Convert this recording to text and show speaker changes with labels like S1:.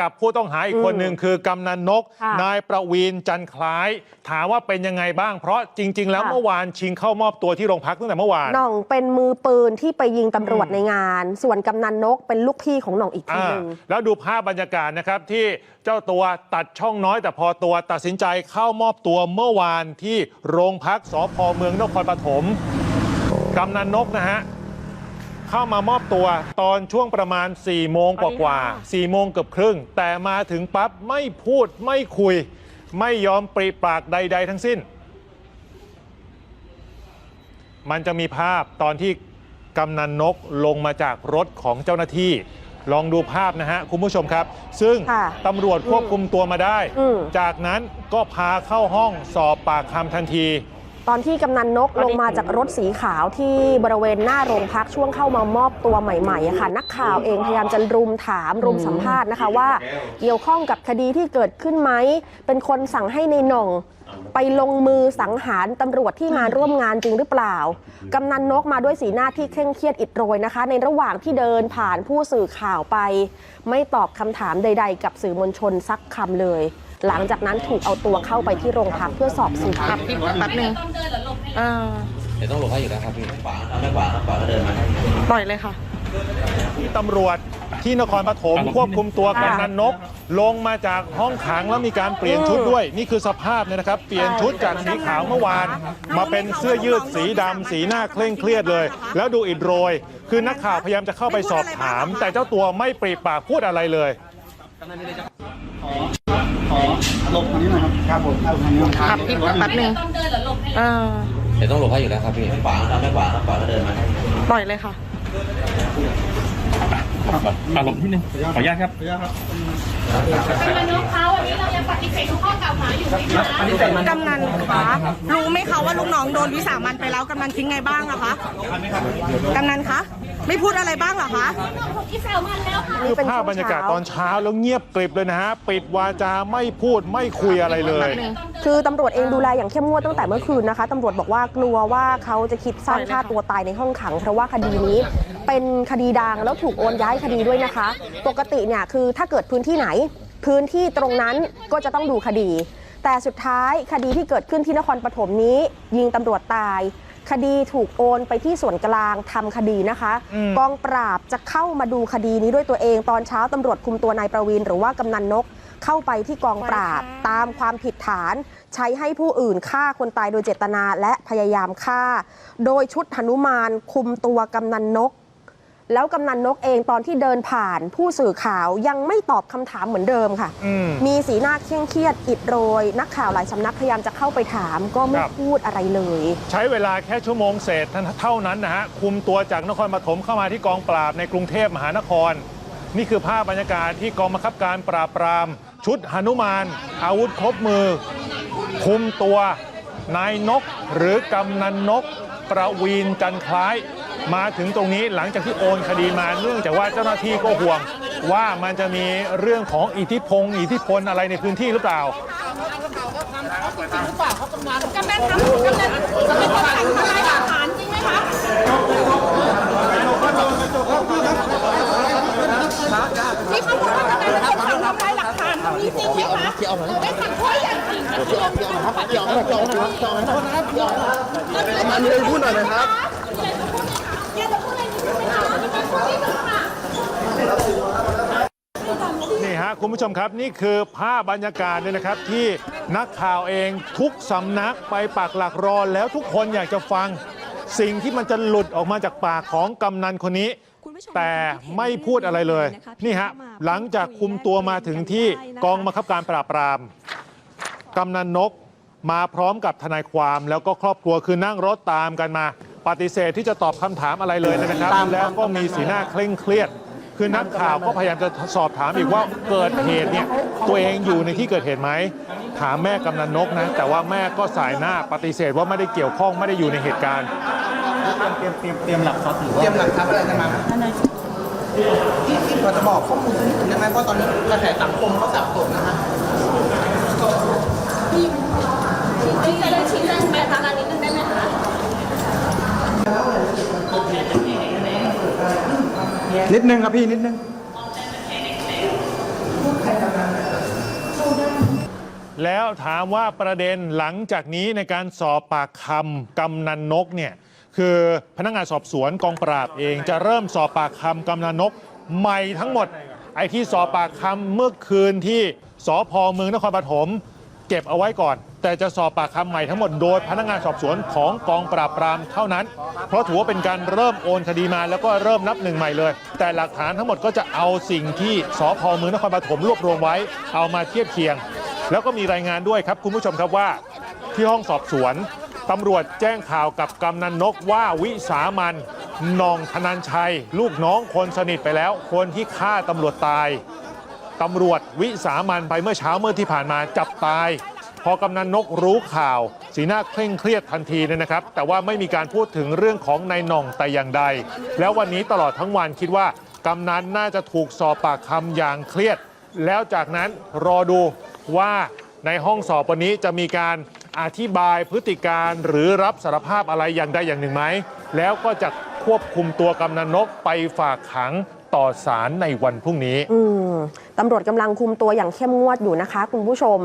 S1: กับผู้ต้องหาอีกคนหนึ่งคือกำนันนก
S2: ค่ะ
S1: นายประวีนจันคล้าย ถามว่าเป็นยังไงบ้าง เพราะจริง ๆ แล้ว
S2: ค่ะ
S1: เมื่อวานชิงเข้ามอบตัวที่โรงพักตั้งแต่เมื่อวาน
S2: หน่องเป็นมือปืนที่ไปยิงตำรวจในงาน ส่วนกำนันนกเป็นลูกพี่ของหน่องอีกที
S1: อ่า
S2: หนึ่ง
S1: แล้วดูภาพบรรยากาศนะครับที่เจ้าตัวตัดช่องน้อยแต่พอตัวตัดสินใจเข้ามอบตัวเมื่อวานที่โรงพักสพเมืองนครปฐมกำนันนกนะฮะ เข้ามามอบตัวตอนช่วงประมาณ4โมงกว่าๆ4โมงเกือบครึ่ง แต่มาถึงปั๊บไม่พูดไม่คุย ไม่ยอมปริปากใด ๆ ทั้งสิ้น มันจะมีภาพตอนที่กำนันนกลงมาจากรถของเจ้าหน้าที่ ลองดูภาพนะฮะ คุณผู้ชมครับ ซึ่ง
S2: ค่ะ
S1: ตำรวจควบคุมตัวมาได้
S2: อืม
S1: จากนั้นก็พาเข้าห้องสอบปากคำทันที
S2: ตอนที่กำนันนกลงมาจากรถสีขาวที่บริเวณหน้าโรงพักช่วงเข้ามามอบตัวใหม่ๆอะค่ะ นักข่าวเองพยายามจะรุมถามรุมสัมภาษณ์นะคะว่า เกี่ยวข้องกับคดีที่เกิดขึ้นไหม เป็นคนสั่งให้ในหน่อง ไปลงมือสังหารตำรวจที่มาร่วมงานจริงหรือเปล่ากำนันนกมาด้วยสีหน้าที่เคร่งเครียดอิดโรยนะคะ ในระหว่างที่เดินผ่านผู้สื่อข่าวไป ไม่ตอบคำถามใด ๆ กับสื่อมวลชนสักคำเลย หลังจากนั้นถูกเอาตัวเข้าไปที่โรงพักเพื่อสอบสวน
S3: ครับพี่แป๊บนึงเออ
S4: เดี๋ยวต้องหลบให้อยู่แล้วครับพี่
S5: ขวาเอาไม่ขวาขวาก็เดินมา
S3: ปล่อยเลยค่ะ
S1: ที่ตำรวจที่นครปฐมควบคุมตัวกำนันนก ลงมาจากห้องขังแล้วมีการเปลี่ยนชุดด้วย นี่คือสภาพเนี่ยนะครับ เปลี่ยนชุดจากสีขาวเมื่อวาน มาเป็นเสื้อยืดสีดำสีหน้าเคร่งเครียดเลย แล้วดูอิดโรย คือนักข่าวพยายามจะเข้าไปสอบถาม แต่เจ้าตัวไม่ปริปากพูดอะไรเลย
S3: ครับพี่แป๊บนึงเออ
S4: เดี๋ยวต้องหลบให้อยู่แล้วครับพี่
S5: ขวาครับไม่ขวาขวาก็เดินมา
S3: ปล่อยเลยค่ะ
S6: อารมณ์ที่หนึ่งขออนุญาตครับ
S7: กำนันนกคะวันนี้เรายังปฏิเสธทุกข้อกล่าวหาอยู่ไหมคะ
S3: กำนันคะรู้ไหมคะว่าลูกน้องโดนวิสามันไปแล้วกำนันคิดไงบ้างอะคะกำนันคะไม่พูดอะไรบ้างเหรอคะ
S7: ถูกอิสรามันแล้วค่ะ
S1: คือภาพบรรยากาศตอนเช้าแล้วเงียบกริบเลยนะฮะ ปิดวาจาไม่พูดไม่คุยอะไรเลย
S2: คือตำรวจเองดูแลอย่างเข้มงวดตั้งแต่เมื่อคืนนะคะตำรวจบอกว่ากลัวว่าเขาจะคิดสั้นฆ่าตัวตายในห้องขัง เพราะว่าคดีนี้เป็นคดีดังแล้วถูกโอนย้ายคดีด้วยนะคะ ปกติเนี่ยคือถ้าเกิดพื้นที่ไหน พื้นที่ตรงนั้นก็จะต้องดูคดี แต่สุดท้ายคดีที่เกิดขึ้นที่นครปฐมนี้ ยิงตำรวจตาย คดีถูกโอนไปที่ส่วนกลางทำคดีนะคะ
S1: อืม
S2: กองปราบจะเข้ามาดูคดีนี้ด้วยตัวเอง ตอนเช้าตำรวจคุมตัวนายประวินหรือว่ากำนันนกเข้าไปที่กองปราบตามความผิดฐาน ใช้ให้ผู้อื่นฆ่าคนตายโดยเจตนาและพยายามฆ่า โดยชุดหนุมานคุมตัวกำนันนก แล้วกำนันนกเองตอนที่เดินผ่านผู้สื่อข่าวยังไม่ตอบคำถามเหมือนเดิมค่ะ
S1: อืม
S2: มีสีหน้าเคร่งเครียดอิดโรย นักข่าวหลายสำนักพยายามจะเข้าไปถามก็ไม่
S1: ครับ
S2: พูดอะไรเลย
S1: ใช้เวลาแค่ชั่วโมงเศษเท่านั้นนะฮะ คุมตัวจากนครปฐมเข้ามาที่กองปราบในกรุงเทพมหานคร นี่คือภาพบรรยากาศที่กองบังคับการปราบปราม ชุดหนุมาน อาวุธครบมือ คุมตัวนายนกหรือกำนันนก ประวีนจันคล้าย มาถึงตรงนี้หลังจากที่โอนคดีมาเนื่องจากว่าเจ้าหน้าที่ก็ห่วง ว่ามันจะมีเรื่องของอิทธิพงอิทธิพลอะไรในพื้นที่หรือเปล่า
S7: กำนันทำกำนันจะเป็นคนสั่งทำลายหลักฐานจริงไหมคะมีข้อมูลว่ากำนันเป็นคนสั่งทำลายหลักฐานมีจริงไหมคะหรือได้สั่งข้ออย่างจริงอันนี้พูดหน่อยนะครับเดี๋ยวจะพูดอะไรนิดนึงไหมคะเป็นคนที่หนึ่งค่ะ
S1: นี่ฮะ คุณผู้ชมครับนี่คือภาพบรรยากาศเลยนะครับ ที่นักข่าวเองทุกสำนักไปปักหลักรอแล้วทุกคนอยากจะฟังสิ่งที่มันจะหลุดออกมาจากปากของกำนันคนนี้ แต่ไม่พูดอะไรเลย นี่ฮะหลังจากคุมตัวมาถึงที่กองบังคับการปราบปรามกำนันนกมาพร้อมกับทนายความแล้วก็ครอบครัวคือนั่งรถตามกันมา ปฏิเสธที่จะตอบคำถามอะไรเลยนะครับ แล้วก็มีสีหน้าเคร่งเครียด คือนักข่าวก็พยายามจะสอบถามอีกว่าเกิดเหตุเนี่ยตัวเองอยู่ในที่เกิดเหตุไหมถามแม่กำนันนกนะ แต่ว่าแม่ก็สายหน้าปฏิเสธว่าไม่ได้เกี่ยวข้องไม่ได้อยู่ในเหตุการณ์
S5: เตรียมหลักทรัพย์อะไรกันมาที่ที่พอจะบอกข้อมูลสักนิดหนึ่งได้ไหมเพราะตอนนี้กระแสสังคมเขาสับ นิ
S7: ดนึงค
S5: รับพี่นิดนึง
S1: แล้วถามว่าประเด็นหลังจากนี้ในการสอบปากคำกำนันนกเนี่ยคือพนักงานสอบสวนกองปราบเองจะเริ่มสอบปากคำกำนันนกใหม่ทั้งหมด ไอ้ที่สอบปากคำเมื่อคืนที่สพเมืองนครปฐม เก็บเอาไว้ก่อน แต่จะสอบปากคำใหม่ทั้งหมดโดยพนักงานสอบสวนของกองปราบปรามเท่านั้น เพราะถือว่าเป็นการเริ่มโอนคดีมาแล้วก็เริ่มนับหนึ่งใหม่เลย แต่หลักฐานทั้งหมดก็จะเอาสิ่งที่สพเมืองนครปฐมรวบรวมไว้ เอามาเทียบเคียง แล้วก็มีรายงานด้วยครับคุณผู้ชมครับว่า ที่ห้องสอบสวนตำรวจแจ้งข่าวกับกำนันนกว่าวิสามันนองธนันชัย ลูกน้องคนสนิทไปแล้ว คนที่ฆ่าตำรวจตาย ตำรวจวิสามันไปเมื่อเช้าเมื่อที่ผ่านมาจับตาย พอกำนันนกรู้ข่าว สีหน้าเคร่งเครียดทันทีเลยนะครับ แต่ว่าไม่มีการพูดถึงเรื่องของนายน่องแต่อย่างใด แล้ววันนี้ตลอดทั้งวันคิดว่ากำนันน่าจะถูกสอบปากคำอย่างเครียด แล้วจากนั้นรอดูว่าในห้องสอบวันนี้จะมีการอธิบายพฤติการหรือรับสารภาพอะไรอย่างใดอย่างหนึ่งไหม แล้วก็จะควบคุมตัวกำนันนกไปฝากขัง ต่อศาลในวันพรุ่งนี้
S2: อืมตำรวจกำลังคุมตัวอย่างเข้มงวดอยู่นะคะ คุณผู้ชม